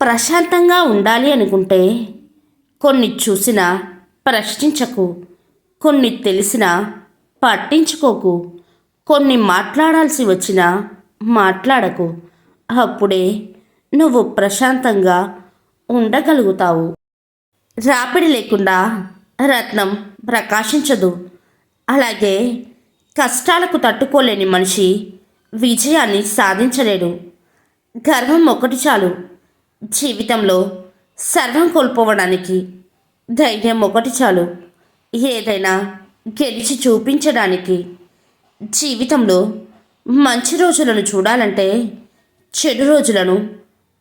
ప్రశాంతంగా ఉండాలి అనుకుంటే కొన్ని చూసినా ప్రశ్నించకు కొన్ని తెలిసినా పట్టించుకోకు కొన్ని మాట్లాడాల్సి వచ్చినా మాట్లాడకు. అప్పుడే నువ్వు ప్రశాంతంగా ఉండగలుగుతావు. రాపిడి లేకుండా రత్నం ప్రకాశించదు. అలాగే కష్టాలకు తట్టుకోలేని మనిషి విజయాన్ని సాధించలేడు. గర్వం ఒకటి చాలు. జీవితంలో సర్వం కోల్పోవడానికి ధైర్యం ఒకటి చాలు. ఏదైనా గెలిచి చూపించడానికి జీవితంలో మంచి రోజులను చూడాలంటే చెడు రోజులను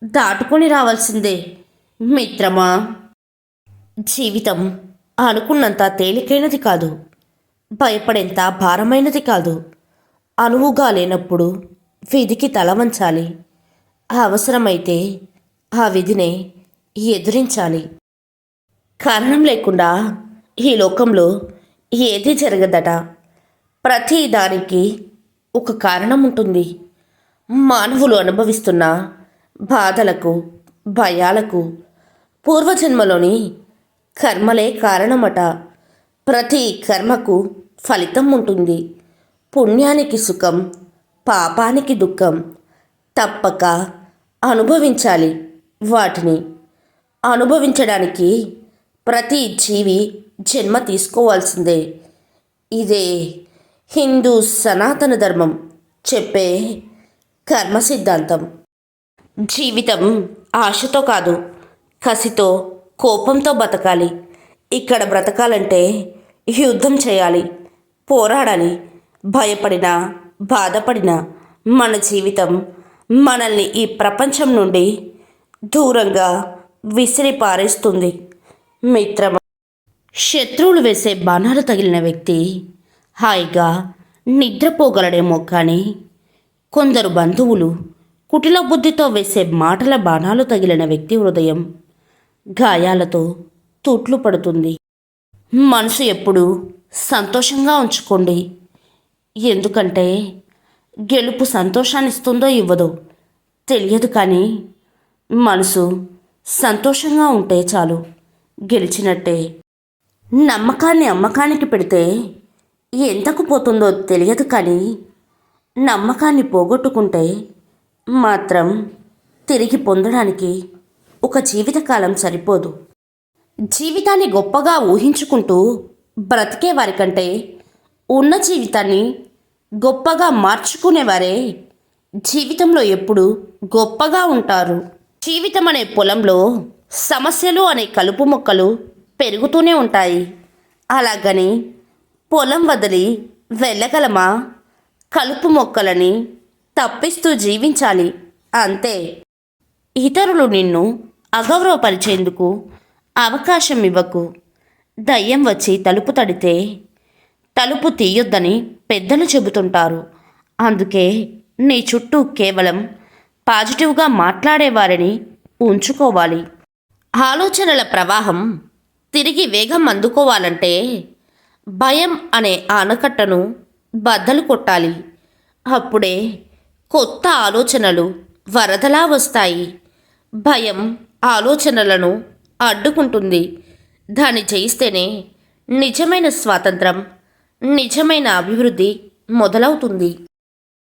దాటుకొని రావాల్సిందే మిత్రమా? జీవితం అనుకున్నంత తేలికైనది కాదు భయపడేంత భారమైనది కాదు. అనువుగా లేనప్పుడు వీధికి తల వంచాలి అవసరమైతే ఆ విధినే ఎదురించాలి. కారణం లేకుండా ఈ లోకంలో ఏది జరగదట? ప్రతి దానికి ఒక కారణం ఉంటుంది. మానవులు అనుభవిస్తున్న బాధలకు భయాలకు పూర్వజన్మలోని కర్మలే కారణమట. ప్రతి కర్మకు ఫలితం ఉంటుంది. పుణ్యానికి సుఖం పాపానికి దుఃఖం తప్పక అనుభవించాలి. వాటిని అనుభవించడానికి ప్రతి జీవి జన్మ తీసుకోవాల్సిందే. ఇదే హిందూ సనాతన ధర్మం చెప్పే కర్మ సిద్ధాంతం జీవితం ఆశతో కాదు కసితో కోపంతో బతకాలి. ఇక్కడ బ్రతకాలంటే యుద్ధం చేయాలి పోరాడాలి భయపడినా బాధపడినా మన జీవితం మనల్ని ఈ ప్రపంచం నుండి దూరంగా విసిరి పారేస్తుంది. మిత్రమా శత్రువులు వేసే బాణాలు తగిలిన వ్యక్తి హాయిగా నిద్రపోగలడేమో కానీ కొందరు బంధువులు కుటిల బుద్ధితో వేసే మాటల బాణాలు తగిలిన వ్యక్తి హృదయం గాయాలతో తూట్లు పడుతుంది. మనసు ఎప్పుడు సంతోషంగా ఉంచుకోండి. ఎందుకంటే గెలుపు సంతోషాన్నిస్తుందో ఇవ్వదో తెలియదు కానీ మనసు సంతోషంగా ఉంటే చాలు. గెలిచినట్టే. నమ్మకాన్ని అమ్మకానికి పెడితే ఎంతకు పోతుందో తెలియదు కానీ నమ్మకాన్ని పోగొట్టుకుంటే మాత్రం తిరిగి పొందడానికి ఒక జీవితకాలం సరిపోదు. జీవితాన్ని గొప్పగా ఊహించుకుంటూ బ్రతికే వారికంటే ఉన్న జీవితాన్ని గొప్పగా మార్చుకునేవారే జీవితంలో ఎప్పుడు గొప్పగా ఉంటారు. జీవితం అనే పొలంలో సమస్యలు అనే కలుపు మొక్కలు పెరుగుతూనే ఉంటాయి. అలాగని పొలం వదిలి వెళ్ళగలమా? కలుపు మొక్కలని తప్పిస్తూ జీవించాలి అంతే. ఇతరులు నిన్ను అగౌరవపరిచేందుకు అవకాశం ఇవ్వకు. దయ్యం వచ్చి తలుపు తడితే తలుపు తీయొద్దని పెద్దలు చెబుతుంటారు. అందుకే నీ చుట్టూ కేవలం పాజిటివ్గా మాట్లాడేవారిని ఉంచుకోవాలి. ఆలోచనల ప్రవాహం తిరిగి వేగం అందుకోవాలంటే భయం అనే ఆనకట్టను బద్దలు కొట్టాలి. అప్పుడే కొత్త ఆలోచనలు వరదలా వస్తాయి. భయం ఆలోచనలను అడ్డుకుంటుంది. దాన్ని జయిస్తేనే నిజమైన స్వాతంత్రం నిజమైన అభివృద్ధి మొదలవుతుంది.